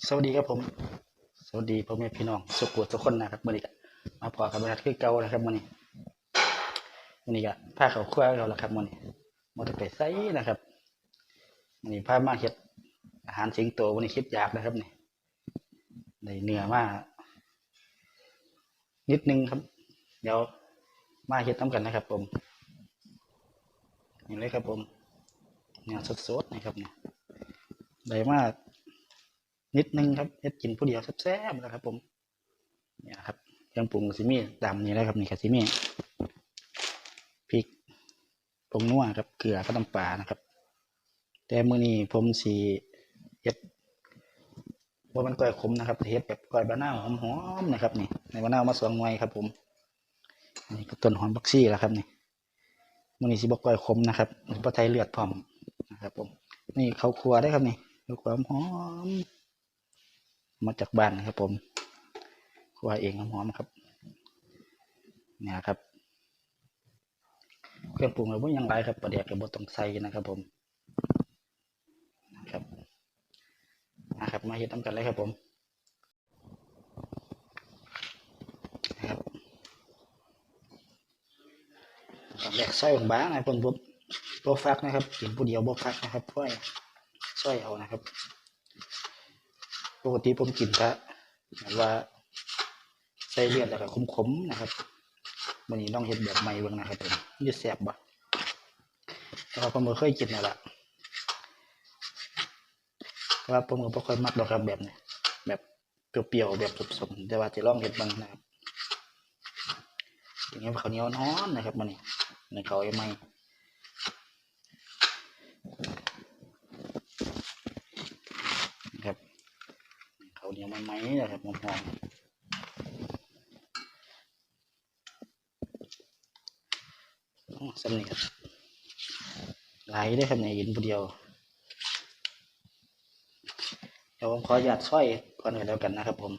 สวัสดีครับผม สวัสดีพ่อแม่พี่น้องสุขุทุกคนนะครับวันนี้ก็มาพอกับบรรทัดคือเก่านะครับวันนี้วันนี้ก็พาเขาครัวเราละครับวันนี้มอเตอร์ไปไซนะครับวันนี้พามาเฮ็ดอาหารสิงโตวันนี้คิดอยากนะครับนี่ได้เนื้อมานิดนึงครับ เดี๋ยวมาเฮ็ดน้ำกันนะครับ ผมนี่เลยครับผมเนื้อสดๆนะครับเนี่ยได้มาก นิดนึงครับเฮ็ดกินผู้เดียวแซ่บๆนะครับ ผมเนี่ยครับเครื่องปรุงซิมีดำนี่แหละครับนี่ครับซิมีพริกผงนัวครับเกลือกับน้ำปลานะครับ แต่มื้อนี้ผมสีเฮ็ดว่ามันก้อยขมนะครับเฮ็ดแบบก้อยบะนาวหอมๆนะครับนี่ในบะนาวมาสองหน่วยครับ ผมนี่ก็ต้นหอมบักซี่แล้วครับนี่มื้อนี้สิบ่ก้อยขมนะครับบ่ใช้เลือดพร้อมนะครับ ผม นี่ข้าวครัวได้ครับนี่ข้าวครัวหอม มาจากบ้านครับผมครัวเองหอมๆครับนี่ครับ เครื่องปรุงเราไม่ยังไรครับประเดี๋ยวกับบต้องใส่นะครับผมนะครับนะครับ มาเฮ็ดน้ำกันเลยครับผมนะครับตอนแรกซอยบางๆนะผมผมโบฟักนะครับกินผู้เดียวโบฟักนะครับเพราะซอยเอานะครับ ปกติผมกินก็แบบว่าใส่เลือดแล้วก็ขมๆนะครับวันนี้ต้องเห็ดแบบใหม่บิ่งนะครับผมมันจะแซ่บบ่แต่ว่าผมเคยกินนั่แหละแต่ว่าผมก็บ่ค่อยมักดอกครับแบบนี้แบบเปรี้ยวๆแบบสมๆแต่ว่าจะลองเห็ดบ้างนะครับอย่างเงี้ยข้าวเหนียวนอนนะครับมันนี่ในเขาวไอ้ไม้นะครับ เขาวเหมันไหมนะครับหอมๆอ๋อสำนีครับไหลได้ครับเนี่ยยินผู้เดียวเดี๋ยวผมขอหยัดสร้อยก่อนกันแล้วกันนะครับผม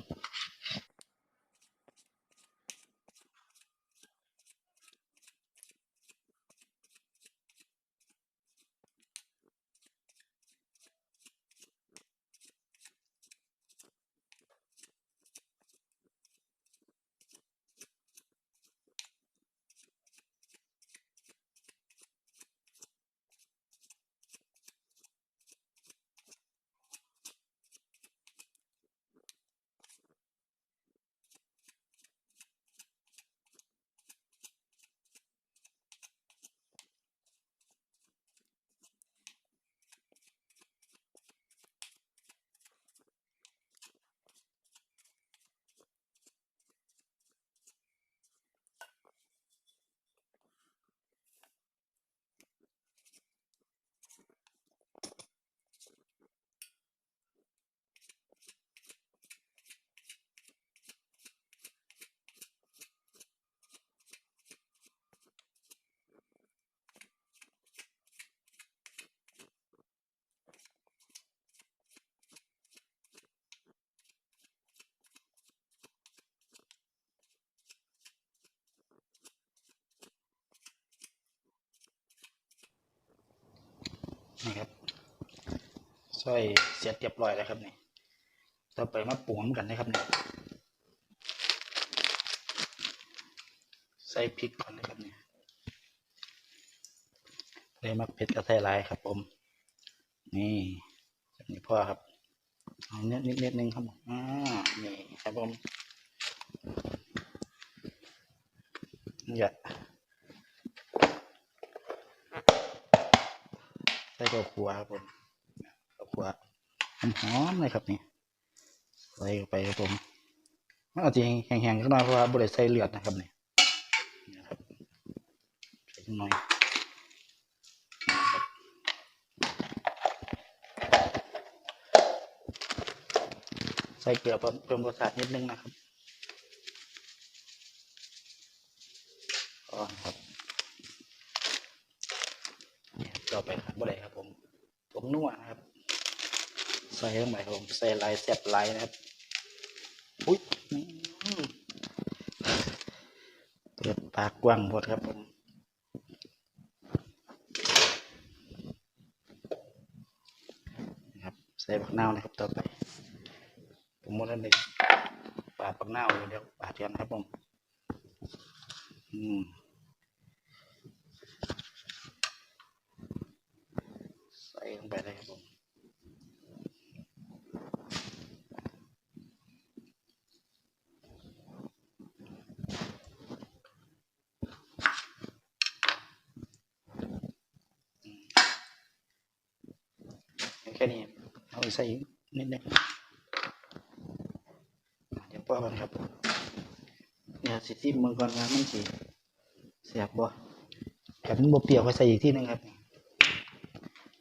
นี่ครับสร้อยเสียเรียบร้อยแล้วครับนี่ต่อไปมาปรุงกันนะครับนี่ใส่พริกก่อนเลยครับนี่เลยมาเผ็ดกับใส่ลายครับ ผม นี่นี้พ่อครับเอาเนี้ยนิดนิดนึงครับอ่านี่ครับผมอย่า ส่ข้าวคั่วครับผมข้าวคั่วหอมเลยครับนี่ใส่เข้าไปครับผมเอาจริงแห้งๆก็น้อยเพราะว่าบริใส่เลือดนะครับนี่นี่นะครับใส่จังหน่อยใส่เกลือเพิ่มรสชาตินิดนึงนะครับอ๋อครับเนี่ยต่อไปครับบ่ได้ครับ งนัวนะครับ ใส่ลงไปครับผมใส่ลายแซ่บลายนะครับอุ้ยเปิดปากกว้างหมดครับผมนะครับใส่บักเน่านะครับต่อไปผมว่าท่านเด็กปาดปักหน้าเดี๋ยวปาดกันครับผมอืมใส่ลงไปเลยครับผม แค่นี้เอาใส่อีกนิดนึงเดี๋ยวป้อกันครับเนี่ยสิทิมมือก่อนว่ามันสิเสียบบ่แบบมันบ่เปียวก็ใส่อีกที่นึงครับ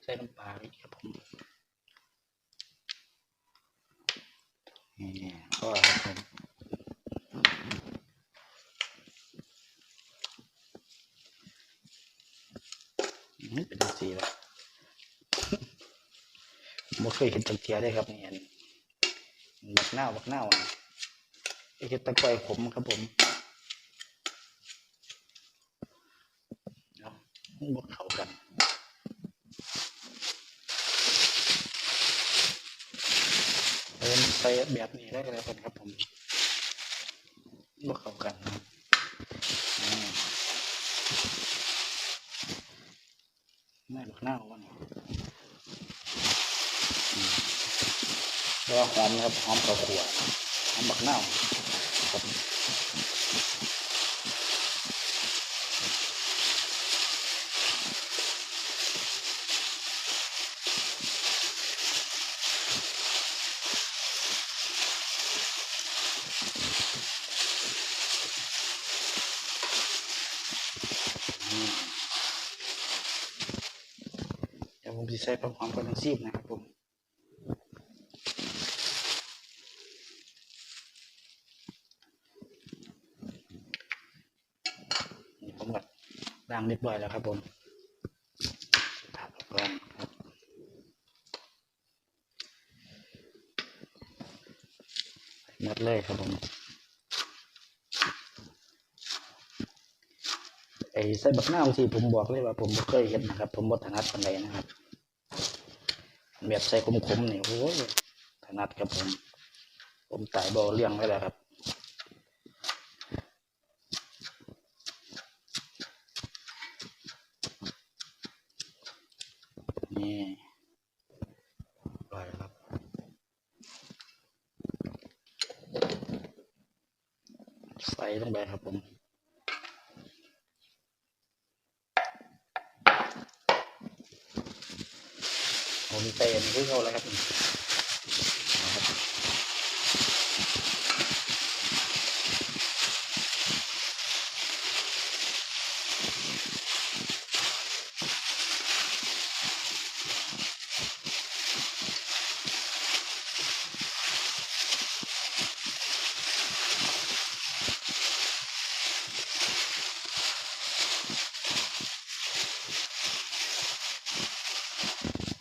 ใส่น้ำปลาอีกครับผมนี่ก็ครับผมอืมเป็นจังสีละ บ่เคยเห็นตังเทียได้ครับนี่อันบักหน้าบักหน้าอะไอ้เห็ดตะกอยผมครับผมเนาะมันบกเข้ากันเอินใส่แบบนี้ได้ก็แล้วกันครับผมบกเข้ากันอ่าไม่บักหน้าววะนี่ แล้วก็หอมนะครับหอมข้าวคั่วหอมบักเดี๋ยวผมจะใส่ผักหอมกับน้ำซีบนะครับผม นี่ผมก็ล้างเรียบร้อยแล้วครับผมผักออกก่อนครับหมดเลยครับผมไอ้ใส่บักหน้าวที่ผมบอกเลยว่าผมบ่เคยเห็นนะครับ ผมบ่ถนัดปานใดนะครับ แบบใส่ขมๆนี่โอ้ยถนัดครับผม ผมตายบ่เรื่องไว้แล้วครับ นี่ปล่อยครับ ใส่ลงไป ครับผมผมใส่อันนี้คือเขาแล้วครับนี่เอาครับ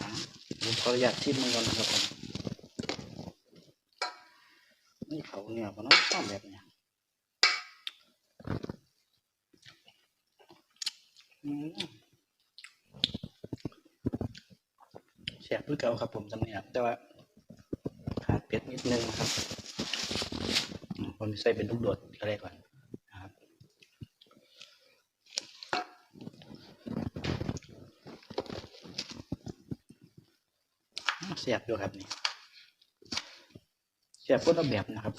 อ่าผมข ออนุญาตชิมมันก่อนนะครับผมนี่เขาเนี่ยมันต้องทำแบบเนี้ยอืมแซ่บด้วยเก่าครับผมจำเนี่ยแต่ว่าขาดเป็ดนิดนึงนะครับอืมผมใส่เป็นลูกโดดก็ได้ก่อนนะครับ เสียบอยู่ครับนี่เสียบคนละแบบนะครับ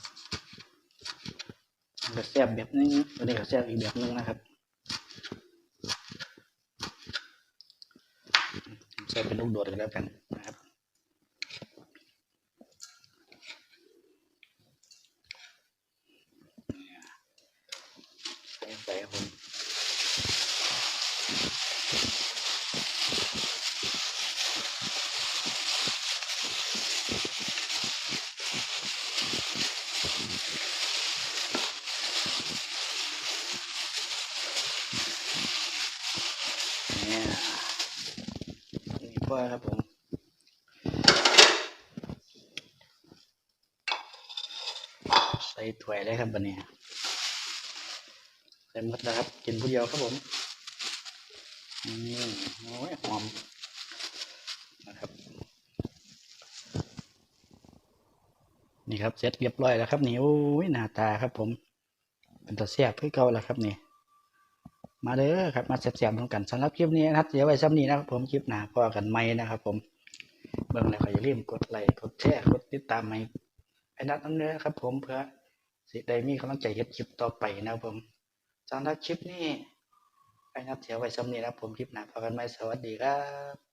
ก็เสียบแบบนึงอันนี้ก็เสียบอีกแบบนึงนะครับใส่เป็นลูกโดดกันแล้วกันนะครับใส่ไปครับผม เนี่ยนี่พ่อครับผมใส่ถ้วยเลยครับบันนี้ใส่หมดแล้วครับกินผู้เดียวครับผมอืมโอ้ยหอมนะครับ นี่ครับเสร็จเรียบร้อยแล้วครับนี่โอ้ยหน้าตาครับผมเป็นตัวแซ่บคือเก่าแล้วครับนี่ มาเด้อครับมาแซ่บๆทั้งกันสำหรับคลิปนี้นะครับเดี๋ยวไว้ซ้ำนี้นะครับ ผมคลิปหน้าพอกันไหม่นะครับ ผมเบิ่งแล้วก็อย่าลืมกดไลค์กดแชร์กดติดตามไห้ไอ้นัดน้ำเนื้อครับ ผมเพื่อสิได้มีกำลังใจเฮ็ดคลิปต่อไปนะครับผมสำหรับคลิปนี้ไอ้นัดเดี๋ยวไว้ซ้ำนี้นะครับ ผมคลิปหน้าพอกันไหม่สวัสดีครับ